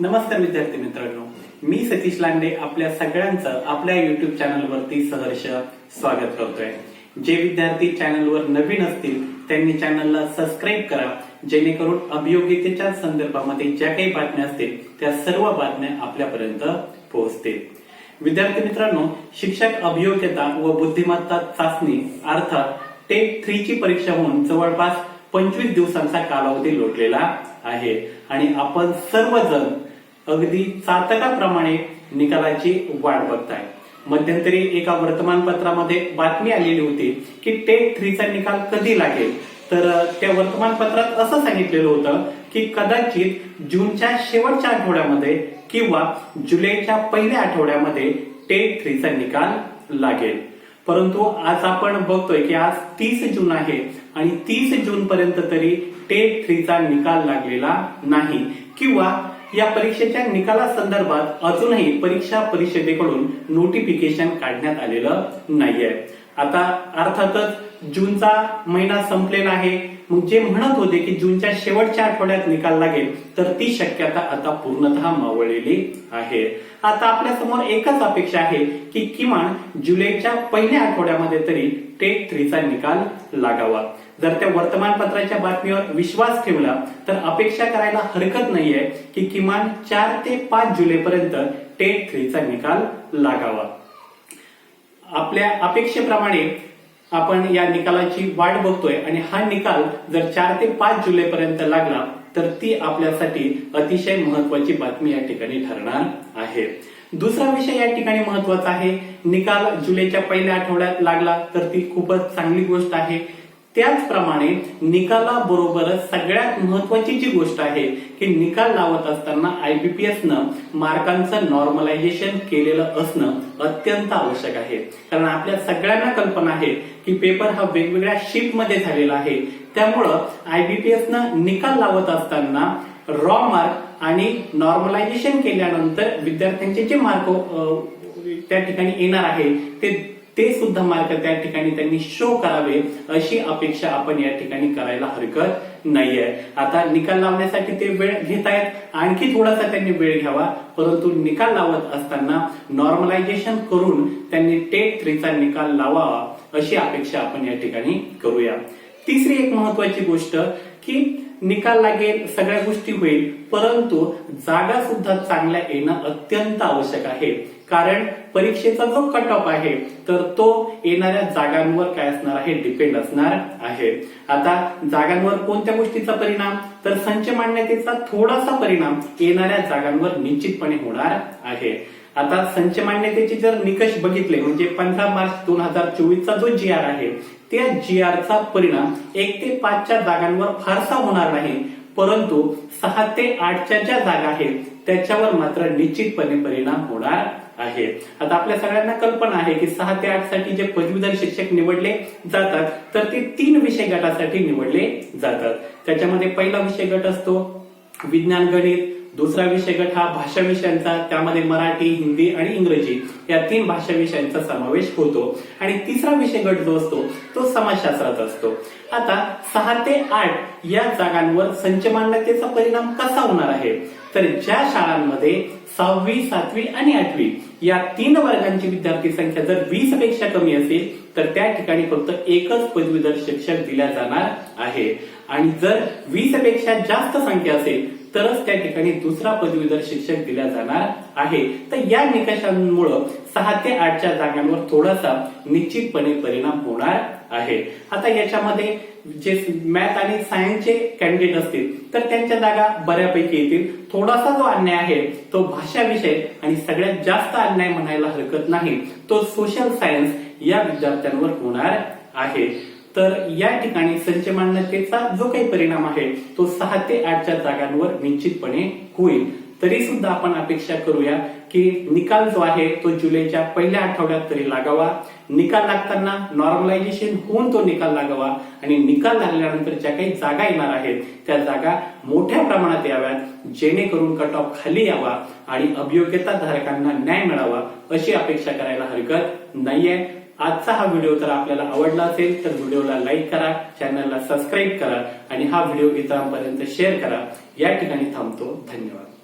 नमस्कार विद्यार्थी मित्रांनो. मी सतीश लांडे आपल्या सगळ्यांचं आपल्या युट्यूब चॅनलवरती सहर्ष स्वागत करतोय. जे विद्यार्थी चॅनलवर नवीन असतील त्यांनी चॅनलला सबस्क्राईब करा. जेणेकरून अभियोग्यतेच्या संदर्भामध्ये ज्या काही बातम्या असतील त्या सर्व बातम्या आपल्यापर्यंत पोहोचतील. विद्यार्थी मित्रांनो शिक्षक अभियोग्यता व बुद्धिमत्ता चाचणी अर्थात टेट थ्री ची परीक्षा होऊन जवळपास पंचवीस दिवसांचा कालावधी लोटलेला आहे. आणि आपण सर्वजण अगदी चातकाप्रमाणे निकालाची वाट बघताय. मध्यंतरी एका वर्तमानपत्रामध्ये बातमी आलेली होती की टेट थ्रीचा निकाल कधी लागेल? तर त्या वर्तमानपत्रात असं सांगितलेलं होतं की कदाचित जूनच्या शेवटच्या आठवड्यामध्ये किंवा जुलैच्या पहिल्या आठवड्यामध्ये टेट थ्रीचा निकाल लागेल. परंतु आज आपण बघतोय की आज तीस जून आहे आणि तीस जून पर्यंत तरी टेट थ्रीचा निकाल लागलेला नाही. किंवा या परीक्षेच्या निकालासंदर्भात अजूनही परीक्षा परिषदेकडून नोटिफिकेशन काढण्यात आलेलं नाहीये. आता अर्थातच जूनचा महिना संपलेला आहे. मग जे म्हणत होते की जूनच्या शेवटच्या आठवड्यात निकाल लागेल तर ती शक्यता आता पूर्णतः मावळलेली आहे. आता आपल्यासमोर एकच अपेक्षा आहे की किमान जुलैच्या पहिल्या आठवड्यामध्ये तरी टेट थ्रीचा निकाल लागावा. जर त्या वर्तमानपत्राच्या बातमीवर विश्वास ठेवला तर अपेक्षा करायला हरकत नाहीये की किमान चार ते पाच जुलैपर्यंत टेट थ्रीचा निकाल लागावा. आपल्या अपेक्षेप्रमाणे आपण या निकालाची वाट बघतोय आणि हा निकाल जर चार ते पाच जुलै पर्यंत लागला तर ती आपल्यासाठी अतिशय महत्वाची बातमी या ठिकाणी ठरणार आहे. दुसरा विषय या ठिकाणी महत्त्वाचा आहे. निकाल जुलैच्या पहिल्या आठवड्यात लागला तर ती खूपच चांगली गोष्ट आहे. त्याचप्रमाणे निकालाबरोबरच सगळ्यात महत्वाची जी गोष्ट आहे की निकाल लावत असताना आयबीपीएस न मार्कांचं नॉर्मलायझेशन केलेलं असणं अत्यंत आवश्यक आहे. कारण आपल्या सगळ्यांना कल्पना आहे की पेपर हा वेगवेगळ्या शीटमध्ये झालेला आहे. त्यामुळं आयबीपीएस न निकाल लावत असताना रॉ मार्क आणि नॉर्मलायझेशन केल्यानंतर विद्यार्थ्यांचे जे मार्क त्या ठिकाणी येणार आहे ते ते सुद्धा मार्क त्या ठिकाणी त्यांनी शो करावे अशी अपेक्षा आपण या ठिकाणी करायला हरकत नाहीये. आता निकाल लावण्यासाठी ते वेळ घेत आहेत आणखी थोडासा त्यांनी वेळ घ्यावा. परंतु निकाल लावत असताना नॉर्मलायझेशन करून त्यांनी टेट थ्रीचा निकाल लावावा अशी अपेक्षा आपण या ठिकाणी करूया. तिसरी एक महत्वाची गोष्ट की निकाल लागेल सगळ्या गोष्टी होईल परंतु जागा सुद्धा चांगल्या येणं अत्यंत आवश्यक आहे. कारण परीक्षेचा जो कट ऑफ आहे तर तो येणाऱ्या जागांवर काय असणार आहे? डिपेंड असणार आहे. आता जागांवर कोणत्या गोष्टीचा परिणाम? तर संच मान्यतेचा थोडासा परिणाम येणाऱ्या जागांवर निश्चितपणे होणार आहे. आता संच मान्यतेचे जर निकष बघितले म्हणजे पंधरा मार्च दोन हजार चोवीसचा जो जी आर आहे त्या जी आरचा परिणाम एक ते पाचच्या जागांवर फारसा होणार नाही. परंतु सहा ते आठच्या ज्या जागा आहेत त्याच्यावर मात्र निश्चितपणे परिणाम होणार आहे. आता आपल्या सगळ्यांना कल्पना आहे की सहा ते आठसाठी जे पदवीधर शिक्षक निवडले जातात तर ते तीन विषय गटासाठी निवडले जातात. त्याच्यामध्ये पहिला विषय गट असतो विज्ञान गणित. दुसरा विषय गट हा भाषा विषयांचा त्यामध्ये मराठी हिंदी आणि इंग्रजी या तीन भाषा विषयांचा समावेश होतो. आणि तिसरा विषय गट जो असतो तो समाजशास्त्राचा असतो. आता सहा ते आठ या जागांवर संच मान्यतेचा परिणाम कसा होणार आहे? तर ज्या शाळांमध्ये सहावी सातवी आणि आठवी या तीन वर्गांची विद्यार्थी संख्या जर वीसपेक्षा कमी असेल तर त्या ठिकाणी फक्त एकच पदवीधर शिक्षक दिल्या जाणार आहे आणि जर वीसपेक्षा जास्त संख्या असेल तरच त्या ठिकाणी दुसरा पदवीधर शिक्षक दिला जाणार आहे. तर या निकषांमुळं सहा ते आठच्या जागांवर थोडासा निश्चितपणे परिणाम होणार आहे. आता याच्यामध्ये जे मॅथ आणि सायन्सचे कॅन्डिडेट असतील तर त्यांच्या जागा बऱ्यापैकी येतील. थोडासा जो अन्याय आहे तो भाषा विषय आणि सगळ्यात जास्त अन्याय म्हणायला हरकत नाही. तो सोशल सायन्स या विद्यार्थ्यांवर होणार आहे. तर या ठिकाणी संच मान्यतेचा जो काही परिणाम आहे तो सहा ते आठच्या जागांवर निश्चितपणे होईल. तरी सुद्धा आपण अपेक्षा करूया की निकाल जो आहे तो जुलैच्या पहिल्या आठवड्यात तरी लागावा. निकाल लागताना नॉर्मलायझेशन होऊन तो निकाल लागावा आणि निकाल लागल्यानंतर ज्या काही जागा येणार आहेत. त्या जागा मोठ्या प्रमाणात याव्यात जेणेकरून कट ऑफ खाली यावा आणि अभियोग्यता धारकांना न्याय मिळावा अशी अपेक्षा करायला हरकत नाहीये. आजचा हा व्हिडिओ जर आपल्याला आवडला असेल तर व्हिडिओला लाईक करा चॅनलला सबस्क्राईब करा आणि हा व्हिडिओ इतरांपर्यंत शेअर करा. या ठिकाणी थांबतो. धन्यवाद.